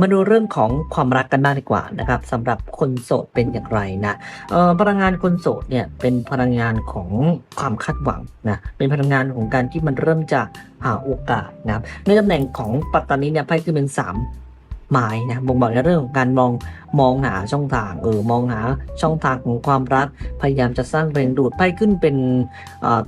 มาดูเรื่องของความรักกันบ้างดีกว่านะครับสำหรับคนโสดเป็นอย่างไรนะเอ่อพลังงานคนโสดเนี่ยเป็นพลังงานของความคาดหวังนะเป็นพลังงานของการที่มันเริ่มจะหาโอกาสนะครับในตำแหน่งของปัตตานีเนี่ยไพ่ขึ้นเป็นสามไม้นะบ่งบอกในเรื่องของการมองมองหาช่องทางเออมองหาช่องทางของความรักพยายามจะสร้างแรงดูดไพ่ขึ้นเป็น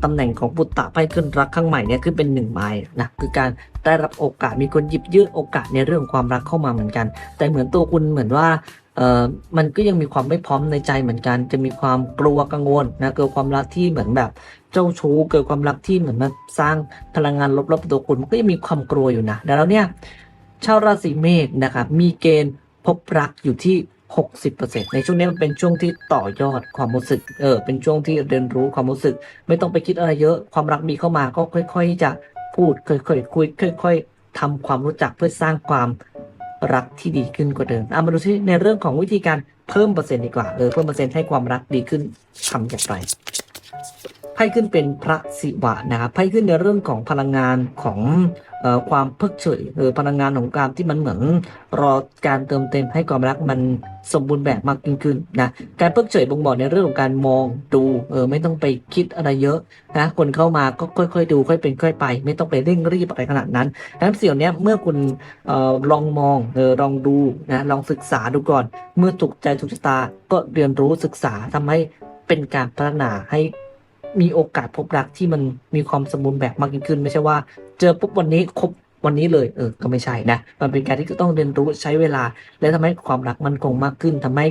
ตำแหน่งของบุตตะไพ่ขึ้นรักข้างใหม่เนี่ยขึ้นเป็นหนึ่งไม้นะคือการ ได้รับโอกาสมีคนหยิบยื่นโอกาสในเรื่องความรักเข้ามาเหมือนกัน แต่เหมือนตัวคุณเหมือนว่าเออมันก็ยังมีความไม่พร้อมในใจเหมือนกัน จะมีความกลัวกังวลนะเกิดความรักที่เหมือนแบบเจ้าชู้เกิดความรักที่เหมือนมาสร้างพลังงานลบๆตัวคุณมันก็ยังมีความกลัวอยู่นะดังนั้นเนี่ยชาวราศีเมษนะครับมีเกณฑ์พบรักอยู่ที่ 60%ในช่วงนี้มันเป็นช่วงที่ต่อยอดความรู้สึกเออเป็นช่วงที่เรียนรู้ความรู้สึก ไม่ต้องไปคิดอะไรเยอะ ความรักมีเข้ามาก็ค่อย ๆ จะ พูดค่อยๆคุยค่อย ๆทำความรู้จักเพื่อสร้างความรักที่ดีขึ้นกว่าเดิมเอามาดูที่ในเรื่องของวิธีการเพิ่มเปอร์เซ็นต์ดีกว่าเออเพิ่มเปอร์เซ็นต์ให้ความรักดีขึ้นทำอย่างไรไพ่ขึ้นเป็นพระศิวะนะครับไพ่ขึ้นในเรื่องของพลังงานของ ความเพิกเฉยเออพลังงานของการที่มันเหมือนรอการเติมเต็มให้ความรักมันสมบูรณ์แบบมากยิ่งขึ้นนะการเพิกเฉยบ่งบอกในเรื่องของการมองดูเออไม่ต้องไปคิดอะไรเยอะนะคนเข้ามาก็ค่อยๆดูค่อยเป็นค่อยไป ไม่ต้องไปเร่งรีบอะไรขนาดนั้นดังนั้นสิ่งเหล่านี้เมื่อคุณเออลองมองเออลองดูนะลองศึกษาดูก่อน เมื่อถูกใจถูกชะตาก็เรียนรู้ศึกษาทำให้เป็นการพัฒนาให้ มีโอกาสพบรักที่มันมีความสมบูรณ์แบบมากยิ่งขึ้น ไม่ใช่ว่า เจอปุ๊บวันนี้ครบวันนี้เลยเออก็ไม่ใช่นะ มันเป็นการที่ต้องเรียนรู้ใช้เวลา และทำให้ความรักมันคงมากขึ้นทำให้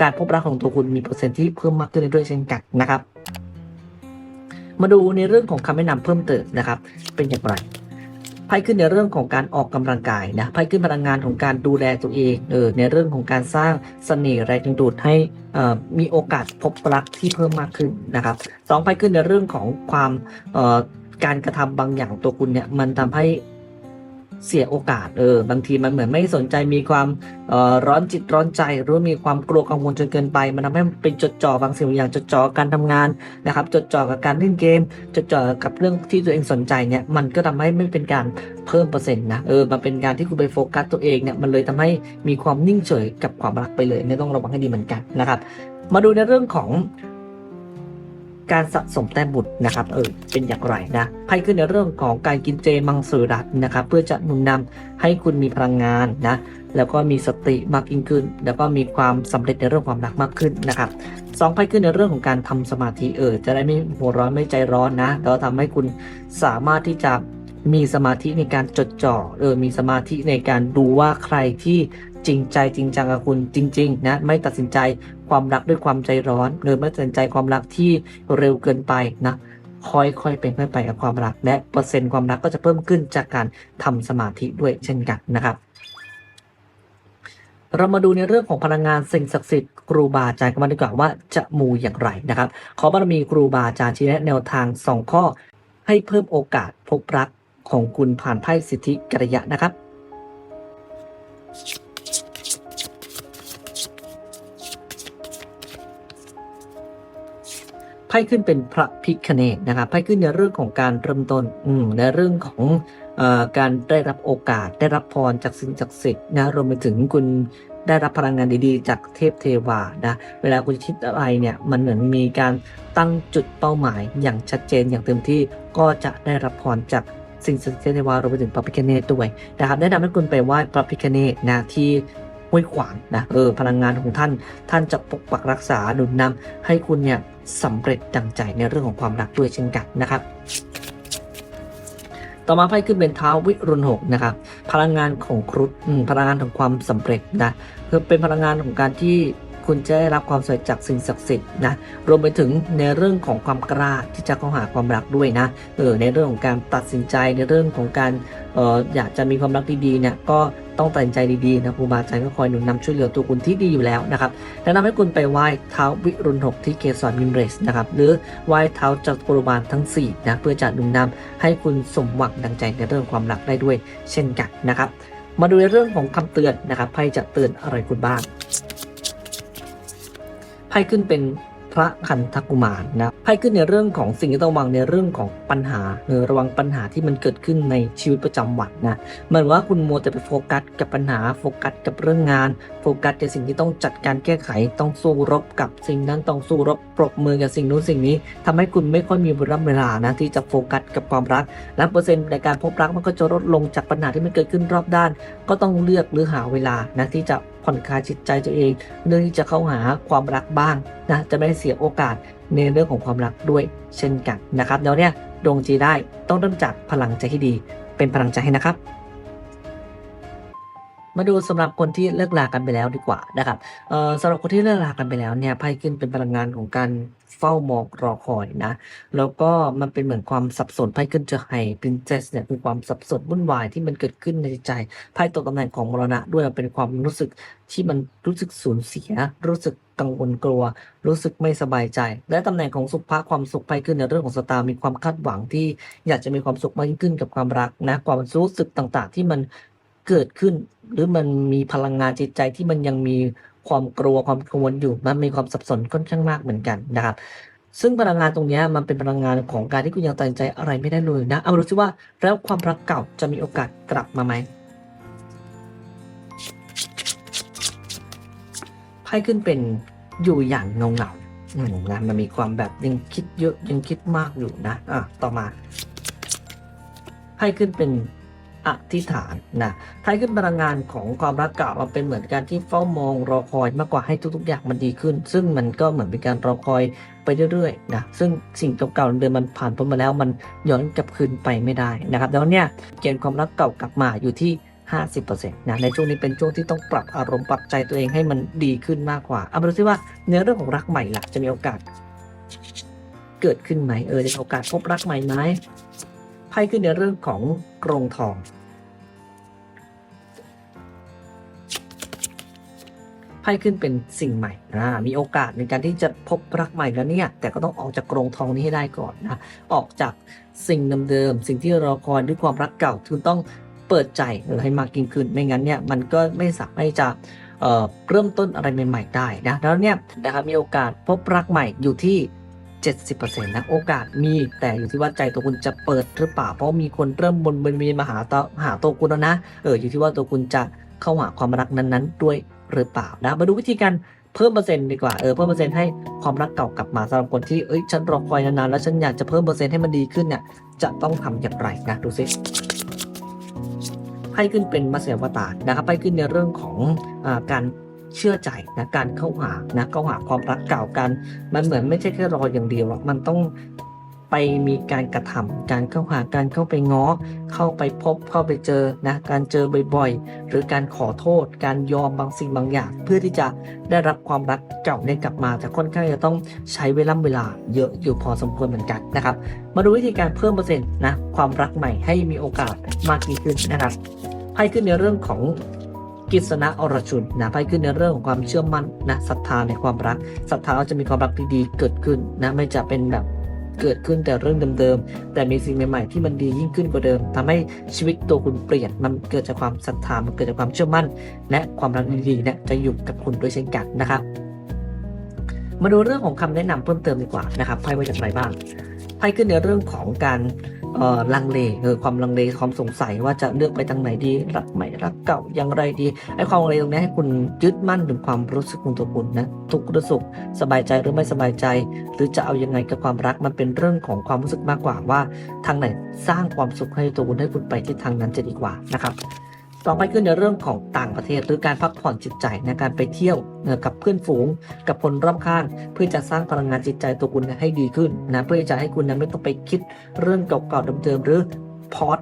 การพบรักของตัวคุณมีเปอร์เซ็นต์ที่เพิ่มมากขึ้นด้วยเช่นกันนะครับ มาดูในเรื่องของคำแนะนำเพิ่มเติมนะครับ เป็นอย่างไร พ่ขึ้นในเรื่องของการออกกำลังกายนะไพ่ขึ้นพลังงานของการดูแลตัวเองเออในเรื่องของการสร้างเสน่ห์แรงดึงดูดให้อ่อมีโอกาสพบรักที่เพิ่มมากขึ้นนะครับสองไพ่ขึ้นในเรื่องของความอ่อการกระทำบางอย่างตัวคุณเนี่ยมันทำให้ เสียโอกาสเออบางทีมันเหมือนไม่สนใจมีความออร้อนจิตร้อนใจหรือมีความกลัวกังวลจนเกินไป มันทำให้เป็นจดจ่อบางสิ่งบางอย่างจดจ่อการทำงานนะครับ จดจ่อกับการเล่นเกม จดจ่อกับเรื่องที่ตัวเองสนใจเนี่ยมันก็ทำให้ไม่เป็นการเพิ่มเปอร์เซ็นต์นะเออมันเป็นการที่คุณไปโฟกัสตัวเองเนี่ยมันเลยทำให้มีความนิ่งเฉยกับความรักไปเลยเนี่ยต้องระวังให้ดีเหมือนกันนะครับ มาดูในเรื่องของ การสะสมแต้มบุตรนะครับเออเป็นอย่างไรนะไพ่ขึ้นในเรื่องของการกินเจมังสวิรัตนะครับเพื่อจะหนุนนำให้คุณมีพลังงานนะแล้วก็มีสติมากยิ่งขึ้น แล้วก็มีความสำเร็จในเรื่องความรักมากขึ้นนะครับสองไพ่ขึ้นในเรื่องของการทำสมาธิเออจะได้ไม่หัวร้อนไม่ใจร้อนนะแล้วทำให้คุณสามารถที่จะมีสมาธิในการจดจ่อเออมีสมาธิในการดูว่าใครที่ จริงใจจริงจังกับคุณจริงๆนะไม่ตัดสินใจความรักด้วยความใจร้อน หรือไม่ตัดสินใจความรักที่เร็วเกินไปนะค่อยๆเป็นค่อยไปกับความรัก และเปอร์เซ็นต์ความรักก็จะเพิ่มขึ้นจากการทำสมาธิด้วยเช่นกันนะครับ เรามาดูในเรื่องของพลังงานสิ่งศักดิ์สิทธิ์ครูบาอาจารย์กันมาดีกว่าว่าจะมูอย่างไรนะครับ ขอบารมีครูบาอาจารย์ชี้แนะแนวทางสองข้อ ให้เพิ่มโอกาสพบรักของคุณผ่านไพ่สิทธิกัลยะนะครับ ไพ่ขึ้นเป็นพระพิคเนตนะครับไพ่ขึ้นในเรื่องของการเริ่มต้นอืในเรื่องของออการได้รับโอกาส ได้รับพรจากสิ่งศักดิ์สิทธิ์นะรวมไปถึงคุณได้รับพลังงานดีๆ จากเทพเทวานะเวลาคุณคิดอะไรเนี่ยมันเหมือนมีการตั้งจุดเป้าหมายอย่างชัดเจนอย่างเต็มที่ก็จะได้รับพรจากสิ่งศักดิ์สิทธิ์เทวารวมไปถึงพระพิคเนตด้วยนะครับแนะนำให้คุณไปไหว้พระพิคเนตนะที่ ห้วยขวางนะเออพลังงานของท่าน ท่านจะปกปักรักษาหนุนนำให้คุณเนี่ยสำเร็จดังใจในเรื่องของความรักด้วยเช่นกันนะครับ ต่อมาไพ่ขึ้นเป็นเท้าวิรุณหกนะครับพลังงานของครุฑพลังงานของความสำเร็จนะคือเป็นพลังงานของการที่ คุณจะได้รับความสวยจากสิ่งศักดิ์สิทธิ์นะรวมไปถึงในเรื่องของความกล้าที่จะเข้าหาความรักด้วยนะเออในเรื่องของการตัดสินใจในเรื่องของการเอออยากจะมีความรักดีๆเนี่ยก็ต้องตัดสินใจดีๆนะครูบาอาจารย์ก็คอยหนุนนำช่วยเหลือตัวคุณที่ดีอยู่แล้วนะครับแนะนำให้คุณไปไหว้เท้าวิรุณหกที่เกสรมิมเรสนะครับหรือไหว้เท้าจักรบาลทั้งสี่นะเพื่อจะหนุนนำให้คุณสมหวังดังใจในเรื่องความรักได้ด้วย เช่นกันนะครับ มาดูในเรื่องของคำเตือนนะครับไพ่จะเตือนอะไรคุณบ้าง ไพ่ขึ้นเป็นพระคันธกุมารนะไพ่ขึ้นในเรื่องของสิ่งที่ต้องระวังในเรื่องของปัญหาเออระวังปัญหาที่มันเกิดขึ้นในชีวิตประจำวันนะเหมือนว่าคุณมัวแต่ไปโฟกัสกับปัญหาโฟกัสกับเรื่องงาน โฟกัสในสิ่งที่ต้องจัดการแก้ไขต้องสู้รบกับสิ่งนั้นต้องสู้รบปรบมือกับสิ่งนู้นสิ่งนี้ทำให้คุณไม่ค่อยมีเวลาเวลานะที่จะโฟกัสกับความรัก และเปอร์เซ็นต์ในการพบรักมันก็จะลดลงจากปัญหาที่มันเกิดขึ้นรอบด้าน ก็ต้องเลือกหรือหาเวลานะที่จะ ผ่อนคลายจิตใจตัวเอง เรื่องที่จะเข้าหาความรักบ้างนะจะไม่เสียโอกาสในเรื่องของความรักด้วยเช่นกันนะครับแล้วเนี่ยดวงจีได้ต้องเริ่มจากพลังใจที่ดี เป็นพลังใจให้นะครับ มาดูสำหรับคนที่เลิกลากันไปแล้วดีกว่านะครับสำหรับคนที่เลิกรากันไปแล้วเนี่ยไพ่ขึ้นเป็นพลังงานของการเฝ้ามองรอคอยนะ แล้วก็มันเป็นเหมือนความสับสนไพ่ขึ้นจะให้ princess เนี่ยคือความสับสนวุ่นวายที่มันเกิดขึ้นในใจไพ่ตกตำแหน่งของมรณะด้วยเป็นความรู้สึกที่มันรู้สึกสูญเสีย รู้สึกกังวลกลัว รู้สึกไม่สบายใจ และตำแหน่งของสุภาพความสุขไพ่ขึ้นในเรื่องของสตาร์มีความคาดหวังที่อยากจะมีความสุขมากยิ่งขึ้นกับความรักนะความรู้สึกต่างๆ ที่มัน เกิดขึ้น หรือมันมีพลังงานจิตใจที่มันยังมีความกลัวความกังวลอยู่มันมีความสับสนค่อนข้างมากเหมือนกันนะครับ ซึ่งพลังงานตรงนี้มันเป็นพลังงานของการที่คุณยังตัดสินใจอะไรไม่ได้เลยนะ เอามาดูซิว่าแล้วความรักเก่าจะมีโอกาสกลับมาไหมไพ่ขึ้นเป็นอยู่อย่างเงาเงาอืมนะมันมีความแบบยังคิดเยอะยังคิดมากอยู่นะอะต่อมาไพ่ขึ้นเป็น อธิษฐานนะไพ่ขึ้นพลังงานของความรักเก่ามันเป็นเหมือนการที่เฝ้ามองรอคอยมากกว่าให้ทุกๆ อย่างมันดีขึ้น ซึ่งมันก็เหมือนเป็นการรอคอยไปเรื่อยๆนะซึ่งสิ่งเก่าๆเดิมมันผ่านพ้นมาแล้วมันย้อนกลับคืนไปไม่ได้นะครับแล้วเนี่ยเกณฑ์ความรักเก่ากลับมาอยู่ที่50%นะในช่วงนี้เป็นช่วงที่ต้องปรับอารมณ์ปรับใจตัวเองให้มันดีขึ้นมากกว่าเอามาดูซิว่าในเรื่องของรักใหม่ล่ะจะมีโอกาส เกิดขึ้นไหมเออจะมีโอกาสพบรักใหม่ไหม ไพ่ขึ้นในเรื่องของกรงทอง ไพ่ขึ้นเป็นสิ่งใหม่นะมีโอกาสในการที่จะพบรักใหม่แล้วเนี่ย แต่ก็ต้องออกจากกรงทองนี้ให้ได้ก่อนนะ ออกจากสิ่งเดิมๆ สิ่งที่รอคอยด้วยความรักเก่าคุณต้องเปิดใจเออให้มากยิ่งขึ้น ไม่งั้นเนี่ยมันก็ไม่สามารถจะเเริ่มต้นอะไรใหม่ ๆ ได้นะ แล้วเนี่ยนะครับมีโอกาสพบรักใหม่อยู่ที่ 70%นะโอกาสมีแต่อยู่ที่ว่าใจตัวคุณจะเปิดหรือเปล่าเพราะมีคนเริ่มบนบนมีมาหาตหาตัวคุณแล้วนะเอออยู่ที่ว่าตัวคุณจะเข้าหาความรักนั้นๆ ด้วยหรือเปล่านะมาดูวิธีการเพิ่มเปอร์เซ็นต์ดีกว่าเออเพิ่มเปอร์เซ็นต์ให้ความรักเก่ากลับมาสำหรับคนที่เอ้ยฉันรอคอยนานๆแล้วฉันอยากจะเพิ่มเปอร์เซ็นต์ให้มันดีขึ้นเนี่ยจะต้องทำอย่างไรนะดูซิไพ่ขึ้นเป็นมัสเสวตารนะครับไพ่ขึ้นในเรื่องของอการ เชื่อใจนะการเข้าหานะเข้าหาความรักเก่ากัน มันเหมือนไม่ใช่แค่รออย่างเดียวหรอกมันต้องไปมีการกระทำการเข้าหาการเข้าไปง้อ เข้าไปพบเข้าไปเจอนะการเจอบ่อยๆ หรือการขอโทษ การยอมบางสิ่งบางอย่าง เพื่อที่จะได้รับความรักเก่าเนี่ยกลับมาแต่ค่อนข้างจะต้องใช้เวลาเวลาเยอะอยู่พอสมควรเหมือนกันนะครับ มาดูวิธีการเพิ่มเปอร์เซ็นต์นะความรักใหม่ให้มีโอกาสมากยิ่งขึ้นนะครับไพ่ขึ้นในเรื่องของ กิษณะอรชุนนะไพ่ขึ้นในเรื่องของความเชื่อมั่นนะศรัทธาในความรักศรัทธาว่าจะมีความรักดีๆเกิดขึ้นนะไม่จะเป็นแบบเกิดขึ้นแต่เรื่องเดิมๆ แต่มีสิ่งใหม่ๆ ที่มันดียิ่งขึ้นกว่าเดิมทำให้ชีวิตตัวคุณเปลี่ยน มันเกิดจากความศรัทธา มันเกิดจากความเชื่อมั่น และความรักดีๆเนี่ยจะอยู่กับคุณด้วยเช่นกันนะครับ มาดูเรื่องของคำแนะนำเพิ่มเติมดีกว่านะครับไพ่ว่าอย่างไรบ้างไพ่ขึ้นในเรื่องของการ ลังเลเออความลังเลความสงสัยว่าจะเลือกไปทางไหนดีรักใหม่รักเก่าอย่างไรดีไอ้ความลังเลตรงนี้ให้คุณยึดมั่นถึงความรู้สึกของตัวคุณนะทุกรู้สึกสบายใจหรือไม่สบายใจ หรือจะเอายังไงกับความรักมันเป็นเรื่องของความรู้สึกมากกว่าว่า ทางไหนสร้างความสุขให้ตัวคุณให้คุณไปที่ทางนั้นจะดีกว่านะครับ ต่อไปขึ้นในเรื่องของต่างประเทศหรือการพักผ่อนจิตใจในการไปเที่ยวกับเพื่อนฝูง กับคนรอบข้าง เพื่อจะสร้างพลังงานจิตใจตัวคุณให้ดีขึ้นนะเพื่อจะให้คุณนั้นไม่ต้องไปคิดเรื่องเก่าๆเดิมๆหรือพอด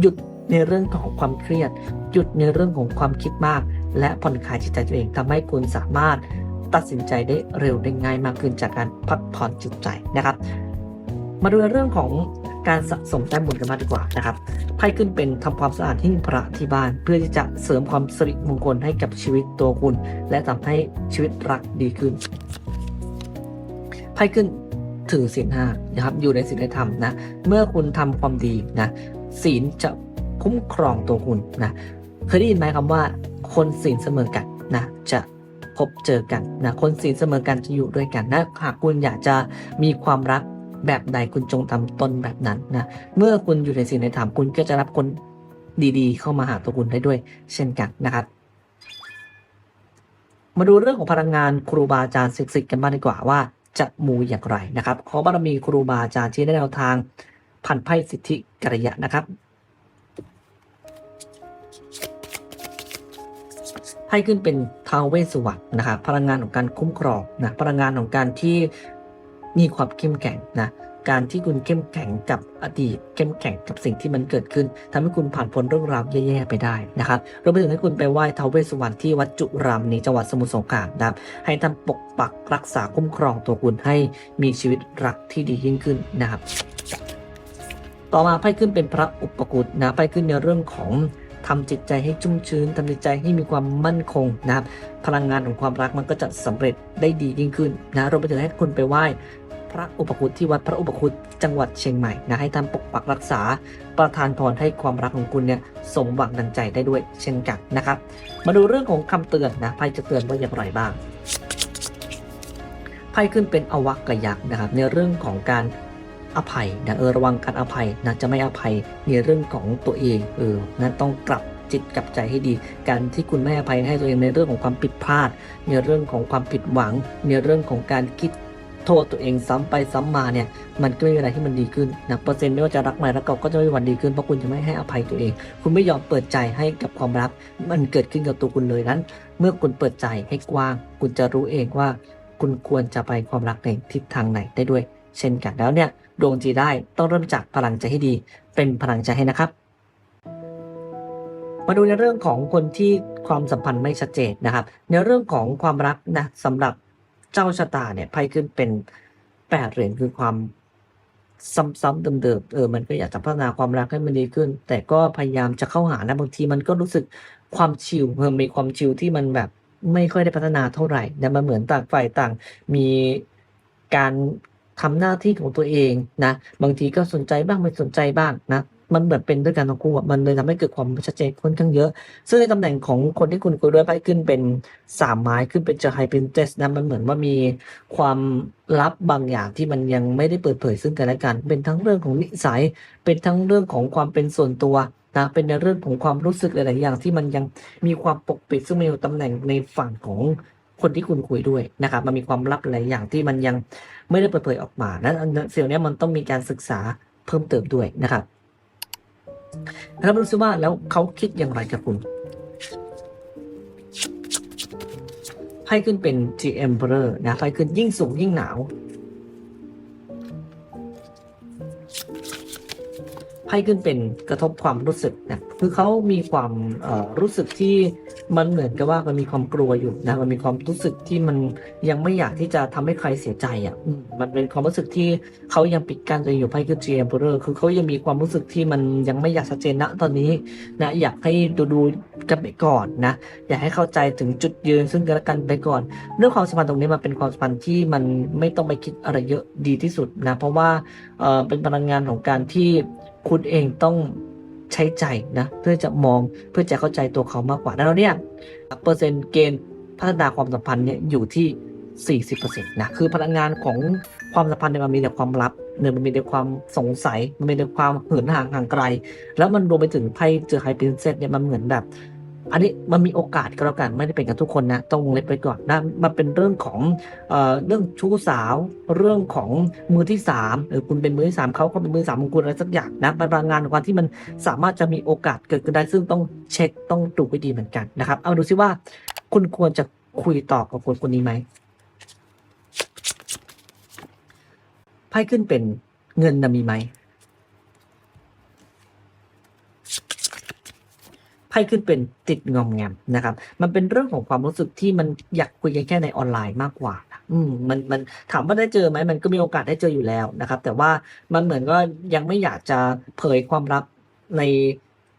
หยุดในเรื่องของความเครียด หยุดในเรื่องของความคิดมาก และผ่อนคลายจิตใจตัวเองทำให้คุณสามารถตัดสินใจได้เร็วได้ง่ายมากขึ้นจากการพักผ่อนจิตใจนะครับ มาดูเรื่องของ การสะสมแต้มบุญกันมางดีกว่านะครับไพ่ขึ้นเป็นทำความสะอาดหิ้งพระที่บ้าน เพื่อที่จะเสริมความสิริมงคลให้กับชีวิตตัวคุณ และทำให้ชีวิตรักดีขึ้นไพ่ขึ้นถือศีลห้านะครับอยู่ในศีลธรรมนะเมื่อคุณทำความดีนะศีลจะคุ้มครองตัวคุณนะเคยได้ยินไหมคำว่า คนศีลเสมอกันนะจะพบเจอกันนะคนศีลเสมอกันจะอยู่ด้วยกันนะหากคุณอยากจะมีความรัก แบบใดคุณจงทำตนแบบนั้นนะเมื่อคุณอยู่ในศีลในธรรมคุณก็จะรับคนดีๆ เข้ามาหาตัวคุณได้ด้วย เช่นกันนะครับ มาดูเรื่องของพลังงานครูบาอาจารย์ศิษย์กันบ้างดีกว่าว่าจะมูอย่างไรนะครับ ขอบารมีครูบาอาจารย์ที่ได้แนวทางพันไพ่สิทธิกริยะนะครับไพ่ขึ้นเป็นทาวเวสสุวรรณนะครับพลังงานของการคุ้มครองนะพลังงานของการที่ มีความเข้มแข็งนะการที่คุณเข้มแข็งกับอดีตเข้มแข็งกับสิ่งที่มันเกิดขึ้นทำให้คุณผ่านพ้นเรื่องราวแย่ๆไปได้นะครับรวมไปถึงให้คุณไปไหว้ทาวเวสสุวรรณที่วัดจุรามณีจังหวัดสมุทรสงครามนะครับให้ท่านปกปักรักษาคุ้มครองตัวคุณให้มีชีวิตรักที่ดียิ่งขึ้นนะครับ ต่อมาไพ่ขึ้นเป็นพระอุปกุฎนะไพ่ขึ้นในเรื่องของทำจิตใจให้ชุ่มชื้นทำจิตใจให้มีความมั่นคงนะครับพลังงานของความรักมันก็จะสำเร็จได้ดียิ่งขึ้นนะรวมไปถึงให้คุณไปไหว้ พระอุปคุตที่วัดพระอุปคุตจังหวัดเชียงใหม่นะให้ท่านปกปักรักษา ประทานพรให้ความรักของคุณเนี่ยสมหวังดังใจได้ด้วยเช่นกันนะครับ มาดูเรื่องของคำเตือนนะไพ่จะเตือนว่าอย่างไรบ้างไพ่ขึ้นเป็นอวักยักษ์นะครับ ในเรื่องของการอภัยนะเออระวังการอภัยนะจะไม่อภัยในเรื่องของตัวเองเออนะต้องกลับจิตกลับใจให้ดี การที่คุณไม่อภัยให้ตัวเองในเรื่องของความผิดพลาด ในเรื่องของความผิดหวัง ในเรื่องของการคิด โทษตัวเองซ้ำไปซ้ำมาเนี่ยมันก็ไม่มีอะไรที่มันดีขึ้นนะเปอร์เซ็นต์ไม่ว่าจะรักใหม่รักเก่าก็จะไม่มีวันดีขึ้นเพราะคุณจะไม่ให้อภัยตัวเอง คุณไม่ยอมเปิดใจให้กับความรัก มันเกิดขึ้นกับตัวคุณเลยนั้น เมื่อคุณเปิดใจให้กว้าง คุณจะรู้เองว่า คุณควรจะไปความรักในทิศทางไหนได้ด้วย เช่นกันแล้วเนี่ยดวงจีได้ต้องเริ่มจากพลังใจให้ดี เป็นพลังใจให้นะครับมาดูในเรื่องของคนที่ความสัมพันธ์ไม่ชัดเจนนะครับ ในเรื่องของความรักนะสำหรับ เจ้าชะตาเนี่ยไพ่ขึ้นเป็นแปดเหรียญคือความซ้ำๆเดิมๆเออมันก็อยากจะพัฒนาความรักให้มันดีขึ้น แต่ก็พยายามจะเข้าหานะบางทีมันก็รู้สึกความชิลเพิ่มมีความชิลที่มันแบบไม่ค่อยได้พัฒนาเท่าไหร่แต่มันเหมือนต่างฝ่ายต่างมีการทำหน้าที่ของตัวเองนะ บางทีก็สนใจบ้างไม่สนใจบ้างนะ มันเหมือนเป็นด้วยกันทั้งคู่มันเลยทำให้เกิดความชัดเจนค่อนข้างเยอะ ซึ่งในตำแหน่งของคนที่คุณคุยด้วยไพ่ขึ้นเป็นสามไม้ขึ้นเป็นเจอไฮพินเตสนะมันเหมือนว่ามีความลับบางอย่างที่มันยังไม่ได้เปิดเผยซึ่งกันและกัน เป็นทั้งเรื่องของนิสัย เป็นทั้งเรื่องของความเป็นส่วนตัวนะเป็นในเรื่องของความรู้สึกหลาย ๆ อย่างที่มันยังมีความปกปิด ซึ่งมีตำแหน่งในฝั่งของคนที่คุณคุยด้วยนะครับมันมีความลับหลายอย่างที่มันยังไม่ได้เปิดเผยออกมานั้นเสี่ยวนี้มันต้องมีการศึกษาเพิ่มเติมด้วยนะครับ แล้วรู้สึกว่าแล้วเขาคิดอย่างไรกับคุณไพ่ขึ้นเป็น G Emperor นะไพ่ขึ้นยิ่งสูงยิ่งหนาวไพ่ขึ้นเป็นกระทบความรู้สึกนะคือเขามีความรู้สึกที่ มันเหมือนกับว่ามันมีความกลัวอยู่นะ มันมีความรู้สึกที่มันยังไม่อยากที่จะทำให้ใครเสียใจอะมันเป็นความรู้สึกที่เขายังปิดกั้นตัวเองอยู่ไพ่ขึ้น G Emperor คือเขายังมีความรู้สึกที่มันยังไม่อยากชัดเจนณตอนนี้นะอยากให้ดูดูกันไปก่อนนะ อยากให้เข้าใจถึงจุดยืนซึ่งกันและกันไปก่อน เรื่องความสัมพันธ์ตรงนี้มันเป็นความสัมพันธ์ที่มันไม่ต้องไปคิดอะไรเยอะดีที่สุดนะ เพราะว่าเออเป็นพลังงานของการที่คุณเองต้อง ใช้ใจนะเพื่อจะมองเพื่อจะเข้าใจตัวเขามากกว่าแล้วเนี่ยเปอร์เซ็นต์เกณฑ์พัฒนาความสัมพันธ์เนี่ยอยู่ที่ 40%นะคือพลังงานของความสัมพันธ์เนี่ยมันมีแต่ความลับเนี่ยมันมีแต่ความสงสัย มันมีแต่ความเหินห่างห่างไกล แล้วมันรวมไปถึงไพ่เจอไฮปรินเซตเนี่ยมันเหมือนแบบ อันนี้มันมีโอกาสก็แล้วกันไม่ได้เป็นกับทุกคนนะต้องวงเล็บไปก่อนนะมันเป็นเรื่องของเอ่อเรื่องชู้สาว เรื่องของมือที่สามหรือคุณเป็นมือที่สามเขาก็เป็นมือสามของคุณอะไรสักอย่างนะเป็นพลังงานของการที่มันสามารถจะมีโอกาสเกิดขึ้นได้ซึ่งต้องเช็คต้องดูไปดีเหมือนกันนะครับ เอาดูซิว่า คุณควรจะคุยต่อกับคนคนนี้ไหมไพ่ขึ้นเป็นเงินนะมีไหม ไพ่ขึ้นเป็นติดงอมแงมนะครับ มันเป็นเรื่องของความรู้สึกที่มันอยากคุยกันแค่ในออนไลน์มากกว่า อืมมันมันถามว่าได้เจอไหมมันก็มีโอกาสได้เจออยู่แล้วนะครับ แต่ว่ามันเหมือนก็ยังไม่อยากจะเผยความลับใน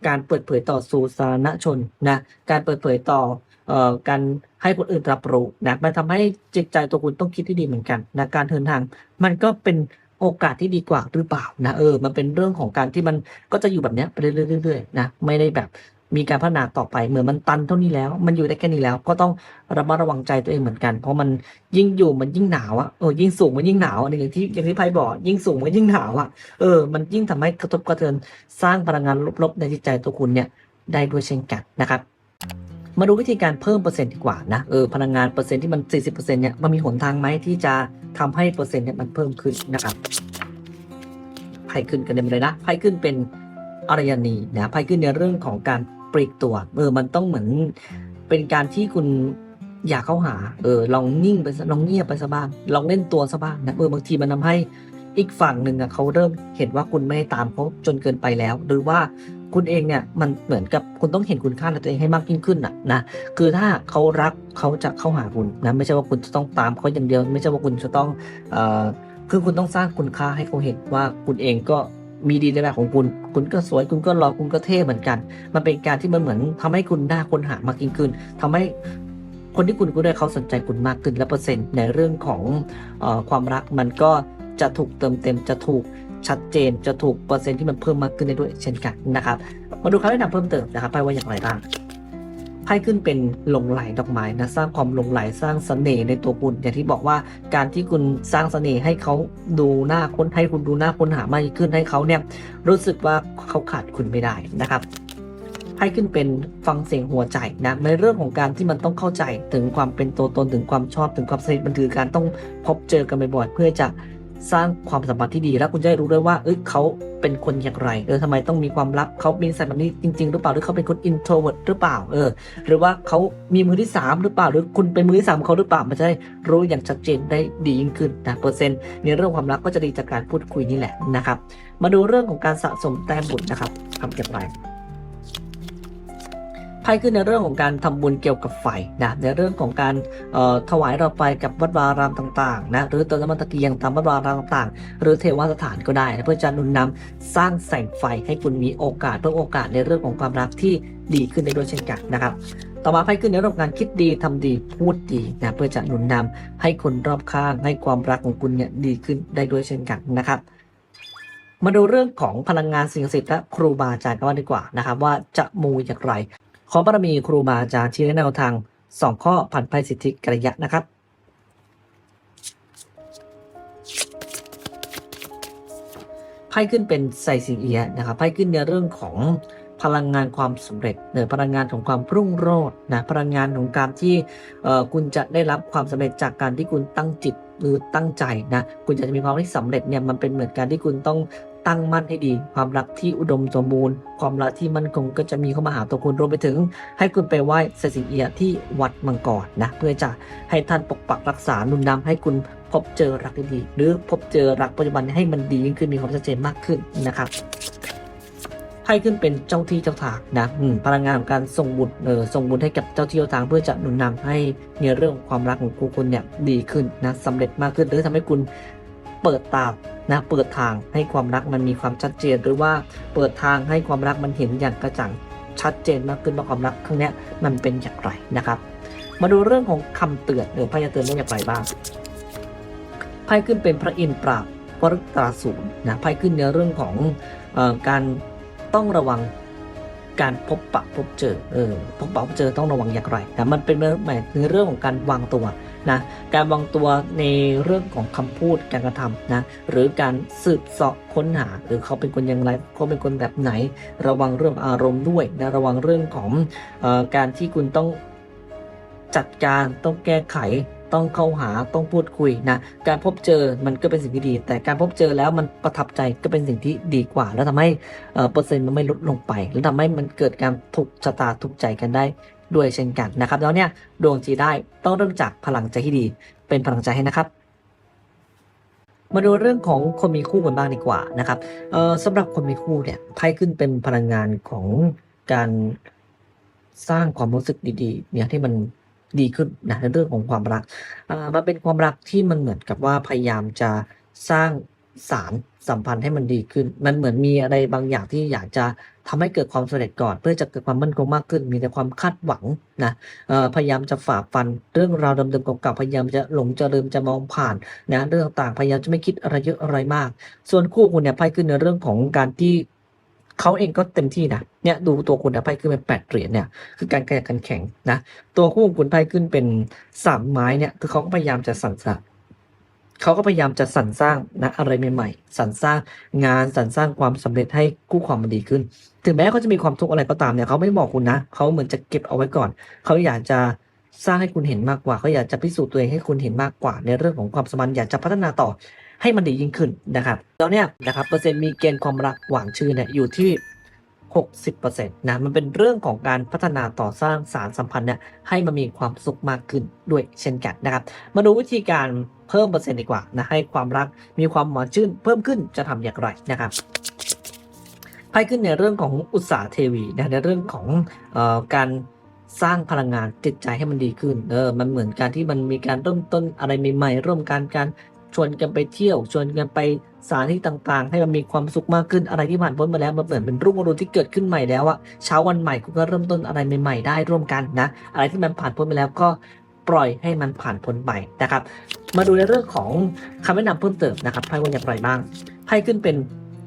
การเปิดเผยต่อสู่สาธารณชนนะการเปิดเผยต่อเอ่อการให้คนอื่นรับรู้นะมันทำให้จิตใจตัวคุณต้องคิดที่ดีเหมือนกันนะการเดินทาง มันก็เป็นโอกาสที่ดีกว่าหรือเปล่านะเออ มันเป็นเรื่องของการที่มันก็จะอยู่แบบเนี้ยไปเรื่อยๆเรื่อยๆนะไม่ได้แบบ มีการพัฒนาต่อไปเหมือนมันตันเท่านี้แล้ว มันอยู่ได้แค่นี้แล้ว ก็ต้องระมัดระวังใจตัวเองเหมือนกัน เพราะมันยิ่งอยู่มันยิ่งหนาวอะเออยิ่งสูงมันยิ่งหนาวอันนี้อย่างที่อย่างที่ไพ่บอกยิ่งสูงมันยิ่งหนาวอะเออมันยิ่งทำให้กระทบกระเทือนสร้างพลังงานลบๆในจิตใจตัวคุณเนี่ยได้ด้วยเช่นกันนะครับมาดูวิธีการเพิ่มเปอร์เซ็นต์ดีกว่านะ เออ พลังงานเปอร์เซ็นต์ที่มัน 40%เนี่ย มันมีหนทางไหมที่จะทำให้เปอร์เซ็นต์เนี่ยมันเพิ่มขึ้นนะครับไพ่ขึ้นกันเต็มเลยนะ ไพ่ขึ้นเป็นอารยนีนะ ไพ่ขึ้นในเรื่องของการ ปลีกตัว เออ มันต้องเหมือนเป็นการที่คุณอยากเข้าหา เออ ลองนิ่งไปลองเงียบไปซะบ้าง ลองเล่นตัวซะบ้างนะ เออ บางทีมันทาให้อีกฝั่งหนึ่งอะเขาเริ่มเห็นว่าคุณไม่ได้ตามเขาจนเกินไปแล้ว หรือว่าคุณเองเนี่ยมันเหมือนกับคุณต้องเห็นคุณค่าในตัวเองให้มากยิ่งขึ้นอะนะ คือถ้าเขารักเขาจะเข้าหาคุณนะไม่ใช่ว่าคุณจะต้องตามเขาอย่างเดียว ไม่ใช่ว่าคุณจะต้องเอ่อคือคุณต้องสร้างคุณค่าให้เขาเห็นว่าคุณเองก็ มีดีในแบบของคุณ คุณก็สวย คุณก็หล่อคุณก็เท่เหมือนกัน มันเป็นการที่มันเหมือนทำให้คุณน่าค้นหามากยิ่งขึ้นทำให้คนที่คุณก็ได้เขาสนใจคุณมากขึ้นและเปอร์เซ็นต์ในเรื่องของอความรักมันก็จะถูกเติมเต็มจะถูกชัดเจนจะถูกเปอร์เซ็นต์ที่มันเพิ่มมากขึ้นได้ด้วยเช่นกันนะครับ มาดูคำแนะนำเพิ่มเติมนะครับไปว่าอย่างไรบ้าง ไพ่ขึ้นเป็นหลงไหลดอกไม้นะสร้างความหลงไหลสร้างเสน่ห์ในตัวคุณ อย่างที่บอกว่าการที่คุณสร้างเสน่ห์ให้เขาดูหน้าค้นให้คุณดูหน้าค้นหามากขึ้นให้เขาเนี่ยรู้สึกว่าเขาขาดคุณไม่ได้นะครับไพ่ขึ้นเป็นฟังเสียงหัวใจนะในเรื่องของการที่มันต้องเข้าใจถึงความเป็นตัวตนถึงความชอบถึงความสนิทมันคือการต้องพบเจอกันบ่อยๆเพื่อจะ สร้างความสัมพันธ์ที่ดีแล้วคุณจะได้รู้ด้วยว่า เอ้ยเขาเป็นคนอย่างไร เออทำไมต้องมีความลับเขามีนิสัยแบบนี้จริง ๆ หรือเปล่า หรือเขาเป็นคน introvert หรือเปล่า เออ หรือว่าเขามีมือที่ 3 หรือเปล่า หรือคุณเป็นมือที่3ของเขาหรือเปล่า มันจะได้รู้อย่างชัดเจนได้ดียิ่งขึ้นนะ เปอร์เซ็นต์ในเรื่องความรักก็จะดีจากการพูดคุยนี่แหละนะครับ มาดูเรื่องของการสะสมแต้มบุญนะครับทำอย่างไร ไพ่ขึ้นในเรื่องของการทำบุญเกี่ยวกับไฟนะในเรื่องของการถวายเราไปกับวัดวารามต่างๆนะหรือเติมน้ำมันตะเกียงตามวัดวารามต่างๆ หรือเทวสถานก็ได้นะเพื่อจะนุนนำสร้างแสงไฟให้คุณมีโอกาสเพิ่มโอกาสในเรื่องของความรักที่ดีขึ้นได้ด้วยเช่นกันนะครับต่อมาไพ่ขึ้นในเรื่องงการคิดดีทำดีพูดดีนะเพื่อจะหนุนนำให้คนรอบข้างให้ความรักของคุณเนี่ยดีขึ้นได้ด้วยเช่นกันนะครับ มาดูเรื่องของพลังงานสิ่งศักดิ์สิทธิ์และครูบาอาจารย์กันดีกว่านะครับว่าจะมูอย่างไร ขอบารมีครูบาอาจารย์ชี้แนวทางสองข้อผ่านไปสิทธิกระยะนะครับ ไพ่ขึ้นเป็นไซซีเอียะนะครับ ไพ่ขึ้นในเรื่องของพลังงานความสำเร็จเนอพลังงานของความรุ่งโรจน์นะพลังงานของการที่เอ่อคุณจะได้รับความสำเร็จจากการที่คุณตั้งจิตหรือตั้งใจนะคุณจะมีความที่สำเร็จเนี่ยมันเป็นเหมือนการที่คุณต้อง ตั้งมั่นให้ดี ความรักที่อุดมสมบูรณ์ ความรักที่มั่นคงก็จะมีเข้ามาหาตัวคุณรวมไปถึง ให้คุณไปไหว้ไซซีเอียที่วัดมังกรนะเพื่อจะให้ท่านปกปักรักษาหนุนนำให้คุณพบเจอรักดีหรือพบเจอรักปัจจุบันให้มันดียิ่งขึ้นมีความชัดเจนมากขึ้นนะครับไพ่ขึ้นเป็นเจ้าที่เจ้าทางนะพลังงานของการส่งบุญเออส่งบุญให้กับเจ้าที่เจ้าทางเพื่อจะหนุนนำให้ในเรื่องของความรักของคู่คุณเนี่ยดีขึ้นนะสำเร็จมากขึ้นหรือทำให้คุณ เปิดตานะเปิดทางให้ความรักมันมีความชัดเจน หรือว่าเปิดทางให้ความรักมันเห็นอย่างกระจ่างชัดเจนมากขึ้นว่าความรักครั้งนี้มันเป็นอย่างไรนะครับ มาดูเรื่องของคำเตือนหรือพระยาเตือนว่าอย่างไรบ้างไพ่ขึ้นเป็นพระอินทร์ปราบวรตราสูรนะไพ่ขึ้นในเรื่องของออการต้องระวังการพบปะพบเจอเออพบปะพบเจอต้องระวังอย่างไรนะมันเป็นหมายถึงเรื่องของการวางตัว นะการวางตัวในเรื่องของคำพูดการกระทำนะหรือการสืบเสาะค้นหาหรือเขาเป็นคนอย่างไรเขาเป็นคนแบบไหน ระวังเรื่องอารมณ์ด้วยนะระวังเรื่องของออการที่คุณต้องจัดการต้องแก้ไขต้องเข้าหาต้องพูดคุยนะการพบเจอมันก็เป็นสิ่งที่ดี แต่การพบเจอแล้วมันประทับใจก็เป็นสิ่งที่ดีกว่า แล้วทำให้เปอร์เซ็นต์มันไม่ลดลงไป แล้วทำให้มันเกิดการถูกชะตาถูกใจกันได้ ด้วยเช่นกันนะครับ แล้วเนี่ยดวงจีได้ต้องเริ่มจากพลังใจที่ดี เป็นพลังใจให้นะครับ มาดูเรื่องของคนมีคู่กันบ้างดีกว่านะครับเอ่อสำหรับคนมีคู่เนี่ยไพ่ขึ้นเป็นพลังงานของการสร้างความรู้สึกดีๆ เนี่ยที่มันดีขึ้นนะในเรื่องของความรักอ่ามันเป็นความรักที่มันเหมือนกับว่าพยายามจะสร้างสาร สัมพันธ์ให้มันดีขึ้น มันเหมือนมีอะไรบางอย่างที่อยากจะทำให้เกิดความสำเร็จก่อน เพื่อจะเกิดความมั่นคงมากขึ้น มีแต่ความคาดหวังนะพยายามจะฝ่าฟันเรื่องราวเดิมๆเก่าๆพยายามจะหลงจะลืมจะมองผ่านนะเรื่องต่างๆพยายามจะไม่คิดอะไรเยอะอะไรมาก ส่วนคู่คุณเนี่ยไพ่ขึ้นในเรื่องของการที่เขาเองก็เต็มที่นะเนี่ยดูตัวคุณนะไพ่ขึ้นเป็นแปดเหรียญเนี่ยคือการแข่งกันแข่งนะตัวคู่คุณไพ่ขึ้นเป็นสามไม้เนี่ยคือเขาก็พยายามจะสรรสร้าง เขาก็พยายามจะสรรสร้างนะอะไรใหม่ๆสรรสร้างงานสรรสร้างความสำเร็จให้คู่ความมันดีขึ้น ถึงแม้เขาจะมีความทุกข์อะไรก็ตามเนี่ยเขาไม่บอกคุณนะเขาเหมือนจะเก็บเอาไว้ก่อน เขาอยากจะสร้างให้คุณเห็นมากกว่า เขาอยากจะพิสูจน์ตัวเองให้คุณเห็นมากกว่า ในเรื่องของความสมันอยากจะพัฒนาต่อให้มันดียิ่งขึ้นนะครับแล้วเนี่ยนะครับเปอร์เซ็นต์มีเกณฑ์ความรักหวานชื่นเนี่ยอยู่ที่ 60%นะมันเป็นเรื่องของการพัฒนาต่อสร้างสารสัมพันธ์เนี่ยให้มันมีความสุขมากขึ้นด้วยเช่นกันนะครับ มาดูวิธีการเพิ่มเปอร์เซ็นต์ดีกว่านะให้ความรักมีความหวานชื่นเพิ่มขึ้นจะทำอย่างไรนะครับไพ่ขึ้นในเรื่องของอุตสาหเทวีนะในเรื่องของออการสร้างพลังงานจิตใจให้มันดีขึ้น เออ มันเหมือนการที่มันมีการเริ่มต้นอะไรใหม่ๆร่วมกันการ ชวนกันไปเที่ยว ชวนกันไปสถานที่ต่างๆ ให้มันมีความสุขมากขึ้นอะไรที่ผ่านพ้นมาแล้วมันเหมือนเป็นรุ่งอรุณที่เกิดขึ้นใหม่แล้วอะเช้าวันใหม่คุณก็เริ่มต้นอะไรใหม่ๆ ได้ร่วมกันนะ อะไรที่มันผ่านพ้นไปแล้วก็ปล่อยให้มันผ่านพ้นไปนะครับ มาดูในเรื่องของคำแนะนำเพิ่มเติมนะครับไพ่ว่าอย่างไรบ้างไพ่ขึ้นเป็น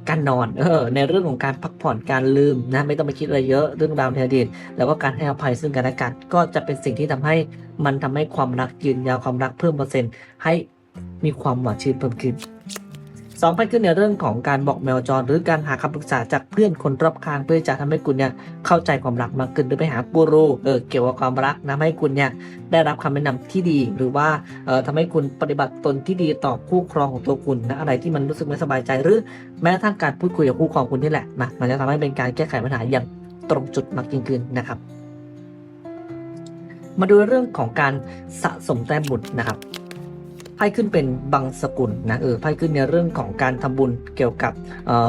การนอนเออในเรื่องของการพักผ่อนการลืมนะไม่ต้องไปคิดอะไรเยอะเรื่องราวในอดีตแล้วก็การให้อภัยซึ่งกันและกันก็จะเป็นสิ่งที่ทำให้มันทำให้ความรักยืนยาวความรักเพิ่มเปอร์เซ็นต์ให้ มีความหวานชื่นเพิ่มขึ้นสองพ่ขึ้นในเรื่องของการบอกแมวจร หรือการหาคำปรึกษาจากเพื่อนคนรอบข้างเพื่อจะทำให้คุณเนี่ยเข้าใจความรักมากขึ้นหรือไปหากูรูเออเกี่ยวกับความรักนะให้คุณเนี่ยได้รับคำแนะนำที่ดี หรือว่าเอ่อทำให้คุณปฏิบัติตนที่ดีต่อคู่ครองของตัวคุณนะอะไรที่มันรู้สึกไม่สบายใจ หรือแม้กระทั่งการพูดคุยกับคู่ครองคุณนี่แหละนะมันจะทำให้เป็นการแก้ไขปัญหาอย่างตรงจุดมากยิ่งขึ้นนะครับ มาดูเรื่องของการสะสมแต้มบุญนะครับ ไพ่ขึ้นเป็นบังสกุลนะเออไพ่ขึ้นในเรื่องของการทำบุญเกี่ยวกับ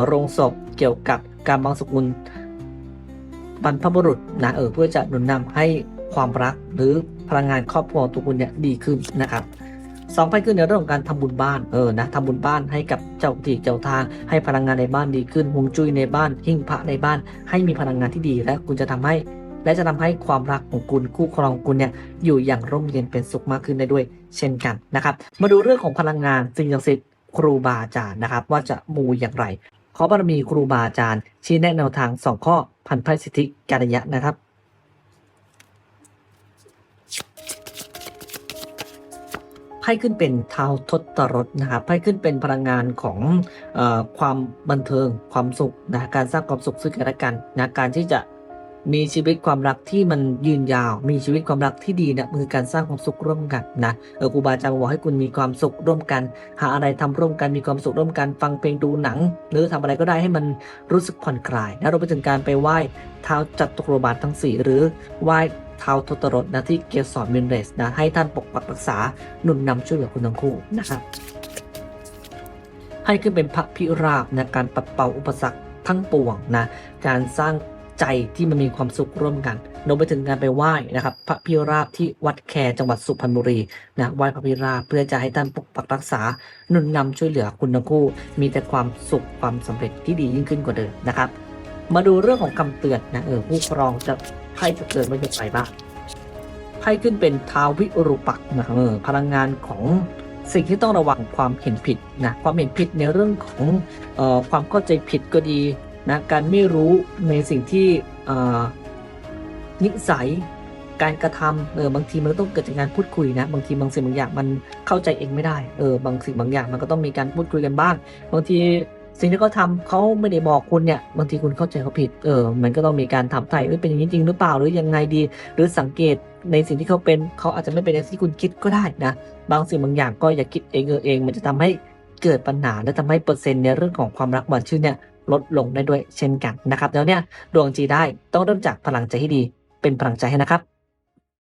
โรงศพเกี่ยวกับการบังสกุลบรรพบุรุษนะเออเพื่อจะหนุนนำให้ความรักหรือพลังงานครอบครัวตัวคุณเนี่ยดีขึ้นนะครับสองไพ่ขึ้นในเรื่องของการทำบุญบ้านเออนะทำบุญบ้านให้กับเจ้าที่เจ้าทาง ให้พลังงานในบ้านดีขึ้นฮวงจุ้ยในบ้านหิ้งพระในบ้าน ให้มีพลังงานที่ดีและคุณจะทำให้ และจะทำให้ความรักของคุณคู่ครองคุณเนี่ยอยู่อย่างร่มเย็นเป็นสุขมากขึ้นได้ด้วย เช่นกันนะครับ มาดูเรื่องของพลังงานสิ่งศักดิ์สิทธิ์ครูบาอาจารย์นะครับ ว่าจะมูอย่างไรขอบารมีครูบาอาจารย์ ชี้แนะแนวทางสองข้อพันไพสิทธิการยะนะครับไพ่ขึ้นเป็นเท้าทศรถนะครับไพ่ขึ้นเป็นพลังงานของอความบันเทิงความสุขนะการสร้างความสุขซึ่งกันและกันนะการที่จะ มีชีวิตความรักที่มันยืนยาว มีชีวิตความรักที่ดีนะคือการสร้างความสุขร่วมกันนะเออครูบาอาจารย์บอกให้คุณมีความสุขร่วมกัน หาอะไรทำร่วมกันมีความสุขร่วมกัน ฟังเพลงดูหนัง หรือทำอะไรก็ได้ให้มันรู้สึกผ่อนคลายนะรวมไปถึงการไปไหว้เท้าจัตุโรบาลทั้งสี่หรือไหว้เท้าทศรถนะที่เกสรมินเรสนะให้ท่านปกปักรักษาหนุนนำช่วยเหลือคุณทั้งคู่นะครับให้ขึ้นเป็นพระพิราบนะการปัดเป่าอุปสรรคทั้งปวงนะการสร้าง ใจที่มันมีความสุขร่วมกันรวมไปถึงการไปไหว้นะครับ พระพิราบที่วัดแคจังหวัดสุพรรณบุรีนะไหว้พระพิราบเพื่อจะให้ท่านปกปักรักษาหนุนนำช่วยเหลือคุณทั้งคู่ มีแต่ความสุขความสำเร็จที่ดียิ่งขึ้นกว่าเดิมนะครับ มาดูเรื่องของคำเตือนนะเออผู้ครองจะไพ่จะเตือนไว้อย่างไรบ้างไพ่ขึ้นเป็นท้าววิรุปักษ์นะเออพลังงานของสิ่งที่ต้องระวังความเห็นผิดนะความเห็นผิดในเรื่องของเอ่อความเข้าใจผิดก็ดี นะการไม่รู้ในสิ่งที่นิสัยการกระทำเออบางทีมันต้องเกิดจากการพูดคุยนะ บางทีบางสิ่งบางอย่างมันเข้าใจเองไม่ได้เออบางสิ่งบางอย่างมันก็ต้องมีการพูดคุยกันบ้าง บางทีสิ่งที่เขาทำเขาไม่ได้บอกคุณเนี่ยบางทีคุณเข้าใจเขาผิดเออมันก็ต้องมีการถามไถ่เอ้ยเป็นอย่างนี้จริงหรือเปล่าหรือยังไงดี หรือสังเกตในสิ่งที่เขาเป็นเขาอาจจะไม่เป็นอย่างที่คุณคิดก็ได้นะบางสิ่งบางอย่างก็อย่าคิดเองเออเอง มันจะทำให้เกิดปัญหาและทำให้เปอร์เซ็นต์ในเรื่องของความรักหวานชื่นเนี่ย ลดลงได้ด้วยเช่นกันนะครับแล้วเนี่ยดวงจีได้ต้องเริ่มจากพลังใจที่ดีเป็นพลังใจให้นะครับ